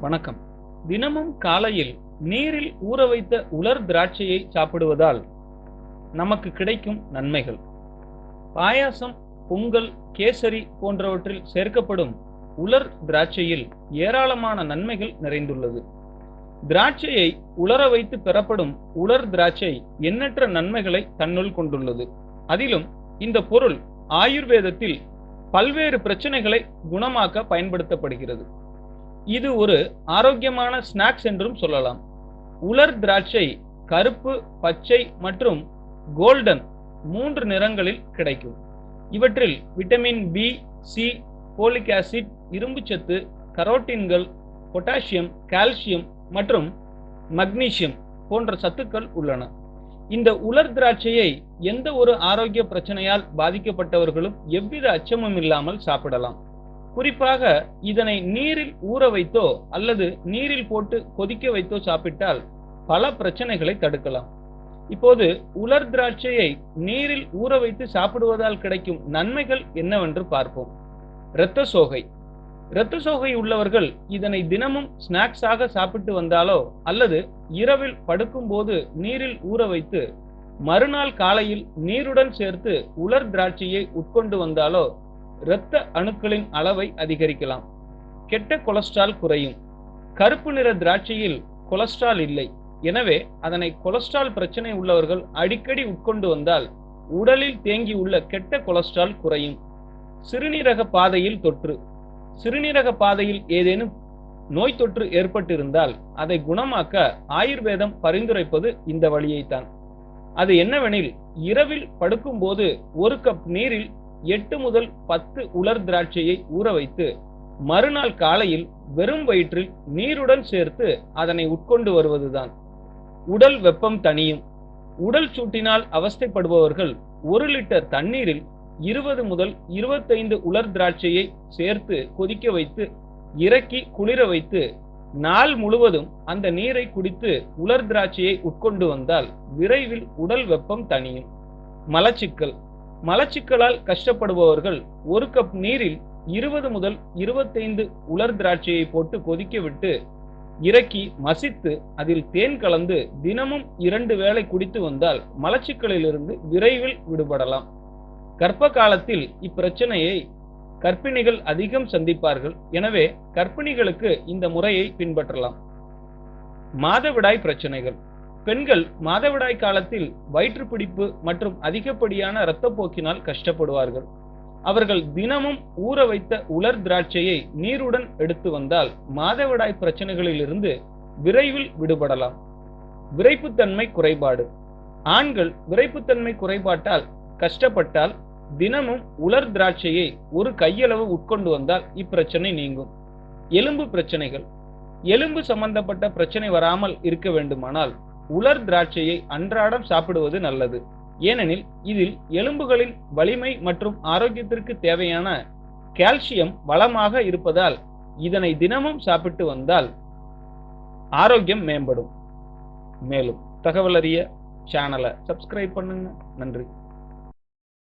வணக்கம். தினமும் காலையில் நீரில் ஊற வைத்த உலர் திராட்சையை சாப்பிடுவதால் நமக்கு கிடைக்கும் நன்மைகள். பாயாசம் பொங்கல் கேசரி போன்றவற்றில் சேர்க்கப்படும் உலர் திராட்சையில் ஏராளமான நன்மைகள் நிறைந்துள்ளது. திராட்சையை உலர வைத்து பெறப்படும் உலர் திராட்சை எண்ணற்ற நன்மைகளை தன்னுள் கொண்டுள்ளது. அதிலும் இந்த பொருள் ஆயுர்வேதத்தில் பல்வேறு பிரச்சனைகளை குணமாக்க பயன்படுத்தப்படுகிறது. இது ஒரு ஆரோக்கியமான ஸ்நாக்ஸ் என்றும் சொல்லலாம். உலர் திராட்சை கருப்பு பச்சை மற்றும் கோல்டன் மூன்று நிறங்களில் கிடைக்கும். இவற்றில் vitamin B C folic acid இரும்புச்சத்து கரோட்டின்கள் பொட்டாசியம் கால்சியம் மற்றும் மக்னீசியம் போன்ற சத்துக்கள் உள்ளன. இந்த உலர் திராட்சையை எந்த ஒரு ஆரோக்கிய பிரச்சனையால் பாதிக்கப்பட்டவர்களும் எவ்வித அச்சமும் இல்லாமல் சாப்பிடலாம். குறிப்பாக இதனை நீரில் ஊற வைத்தோ அல்லது நீரில் போட்டு கொதிக்க வைத்தோ சாப்பிட்டால் பல பிரச்சனைகளை தடுக்கலாம். இப்போது உலர் திராட்சையை நீரில் ஊற வைத்து சாப்பிடுவதால் கிடைக்கும் நன்மைகள் என்னவென்று பார்ப்போம். இரத்த சோகை. இரத்த சோகை உள்ளவர்கள் இதனை தினமும் ஸ்நாக்ஸாக சாப்பிட்டு வந்தாலோ அல்லது இரவில் படுக்கும்போது நீரில் ஊற வைத்து மறுநாள் காலையில் நீருடன் சேர்த்து உலர் திராட்சையை உட்கொண்டு வந்தாலோ இரத்த அணுக்களின் அளவை அதிகரிக்கலாம். கெட்ட கொலஸ்ட்ரால் குறையும். கருப்பு நிற திராட்சையில் கொலஸ்ட்ரால் இல்லை. எனவே அதனை கொலஸ்ட்ரால் பிரச்சனை உள்ளவர்கள் அடிக்கடி உட்கொண்டு வந்தால் உடலில் தேங்கியுள்ள கெட்ட கொலஸ்ட்ரால் குறையும். சிறுநீரக பாதையில் தொற்று. சிறுநீரக பாதையில் ஏதேனும் நோய் தொற்று ஏற்பட்டிருந்தால் அதை குணமாக்க ஆயுர்வேதம் பரிந்துரைப்பது இந்த வழியைத்தான். அது என்னவெனில் இரவில் படுக்கும்போது ஒரு கப் நீரில் எட்டு முதல் பத்து உலர் திராட்சையை ஊற வைத்து மறுநாள் காலையில் வெறும் வயிற்றில் நீருடன் சேர்த்து அதனை உட்கொண்டு வருவதுதான். உடல் வெப்பம் தனியும் உடல் சூட்டினால் அவஸ்தைப்படுபவர்கள் ஒரு லிட்டர் தண்ணீரில் இருபது முதல் இருபத்தைந்து உலர் திராட்சையை சேர்த்து கொதிக்க வைத்து இறக்கி குளிர வைத்து நாள் முழுவதும் அந்த நீரை குடித்து உலர் திராட்சையை உட்கொண்டு வந்தால் விரைவில் உடல் வெப்பம் தணியும். மலச்சிக்கல். மலச்சிக்கலால் கஷ்டப்படுபவர்கள் ஒரு கப் நீரில் இருபது முதல் இருபத்தைந்து உலர் திராட்சையை போட்டு கொதிக்க விட்டு இறக்கி மசித்து அதில் தேன் கலந்து தினமும் இரண்டு வேளை குடித்து வந்தால் மலச்சிக்கலிலிருந்து விரைவில் விடுபடலாம். கர்ப்ப காலத்தில் இப்பிரச்சனையை கர்ப்பிணிகள் அதிகம் சந்திப்பார்கள். எனவே கர்ப்பிணிகளுக்கு இந்த முறையை பின்பற்றலாம். மாதவிடாய் பிரச்சனைகள். பெண்கள் மாதவிடாய் காலத்தில் வயிற்றுப்பிடிப்பு மற்றும் அதிகப்படியான இரத்தப்போக்கினால் கஷ்டப்படுவார்கள். அவர்கள் தினமும் ஊற வைத்த உலர் திராட்சையை நீருடன் எடுத்து வந்தால் மாதவிடாய் பிரச்சனைகளிலிருந்து விரைவில் விடுபடலாம். விரைப்புத்தன்மை குறைபாடு. ஆண்கள் விரைப்புத்தன்மை குறைபாட்டால் கஷ்டப்பட்டால் தினமும் உலர் திராட்சையை ஒரு கையளவு உட்கொண்டு வந்தால் இப்பிரச்சனை நீங்கும். எலும்பு பிரச்சனைகள். எலும்பு சம்பந்தப்பட்ட பிரச்சனை வராமல் இருக்க வேண்டுமானால் உலர் திராட்சையை அன்றாடம் சாப்பிடுவது நல்லது. ஏனெனில் இதில் எலும்புகளின் வலிமை மற்றும் ஆரோக்கியத்திற்கு தேவையான கால்சியம் வளமாக இருப்பதால் இதனை தினமும் சாப்பிட்டு வந்தால் ஆரோக்கியம் மேம்படும். மேலும் தகவல் அறிய சேனலை சப்ஸ்கிரைப் பண்ணுங்க. நன்றி.